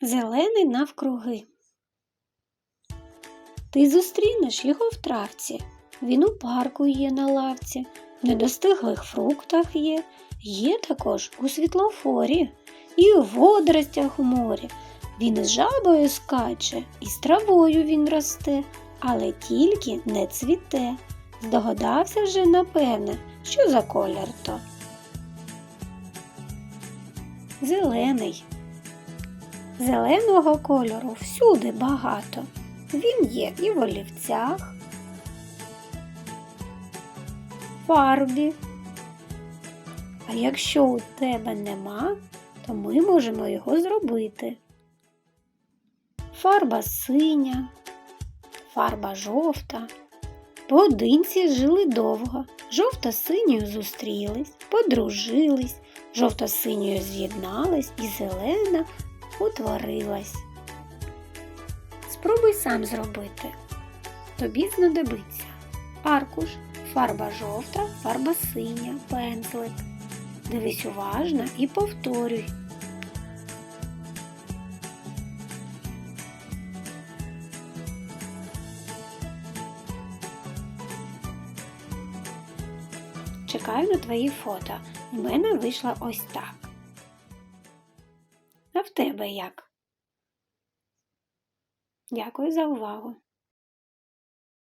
Зелений навкруги. Ти зустрінеш його в травці. Він у парку є на лавці, в недостиглих фруктах є, є також у світлофорі і у водоростях у морі. Він з жабою скаче, і з травою він росте, але тільки не цвіте. Здогадався вже, напевне, що за колір то. Зелений. Зеленого кольору всюди багато. Він є і в олівцях, фарбі. А якщо у тебе нема, то ми можемо його зробити. Фарба синя, фарба жовта. Поодинці жили довго, жовто-синьою зустрілись, подружились, жовто-синьою з'єднались і зелена утворилась. Спробуй сам зробити. Тобі знадобиться аркуш, фарба жовта, фарба синя, пензлик. Дивись уважно і повторюй. Чекаю на твої фото. В мене вийшло ось так. А в тебе як? Дякую за увагу!